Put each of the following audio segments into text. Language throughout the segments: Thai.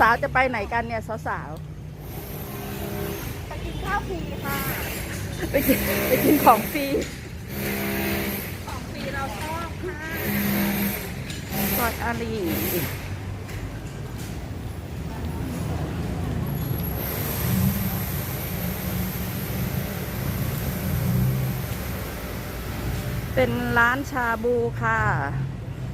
สาวๆจะไปไหนกันเนี่ยสาวไปกินข้าวฟรีค่ะๆไปกินไปกินของฟรีของฟรีเราชอบค่ะซอยอารีเป็นร้านชาบูค่ะ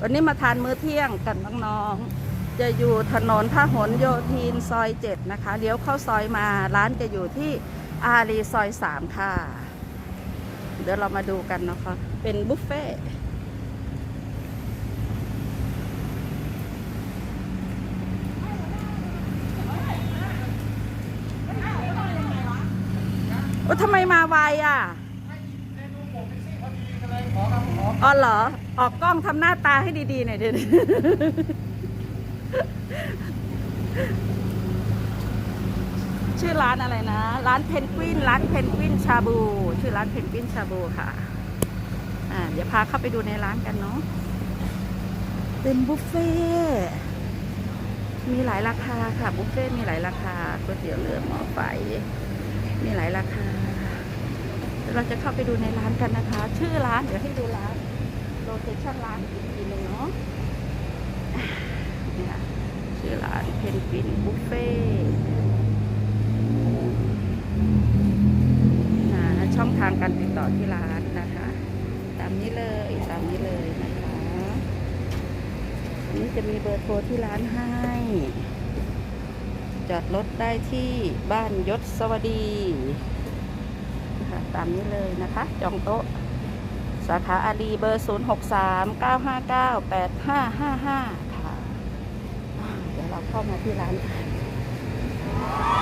วันนี้มาทานมื้อเที่ยงกันน้องๆ จะอยู่ถนนพหลโยธินซอยเจ็ดนะคะเลี้ยวเข้าซอยมาร้านจะอยู่ที่อารีซอยสามค่ะ เดี๋ยวเรามาดูกันนะคะ เป็นบุฟเฟ่ต์โอ้ทำไมมาไวอะอ๋อเหรอ ออกกล้องทำหน้าตาให้ดีๆหน่อยเดี๋ยว ชื่อร้านอะไรนะ ร้านเพนกวิน ร้านเพนกวินชาบู ชื่อร้านเพนกวินชาบูค่ะ อ่า เดี๋ยวพาเข้าไปดูในร้านกันเนาะ เป็นบุฟเฟ่มีหลายราคาค่ะ บุฟเฟ่มีหลายราคาก๋วยเตี๋ยวเรือหม้อไฟ มีหลายราคา เราจะเข้าไปดูในร้านกันนะคะ ชื่อร้าน เดี๋ยวให้ดูร้าน โลเคชั่นร้านอีกทีหนึงเนาะ อ่าเนี่ยชื่อร้านเพนกวินบุฟเฟ่ช่องทางการติดต่อที่ร้านนะคะ ตามนี้เลยตามนี้เลยนะคะนี้จะมีเบอร์โทรที่ร้านให้ จอดรถได้ที่บ้านยศสวัสดีนะคะตามนี้เลยนะคะ จองโต๊ะ สาขาอารีเบอร์ 0 6 3 9 5 9 8 5 5 5ค่ะอ่า เข้ามาที่ร้านกัน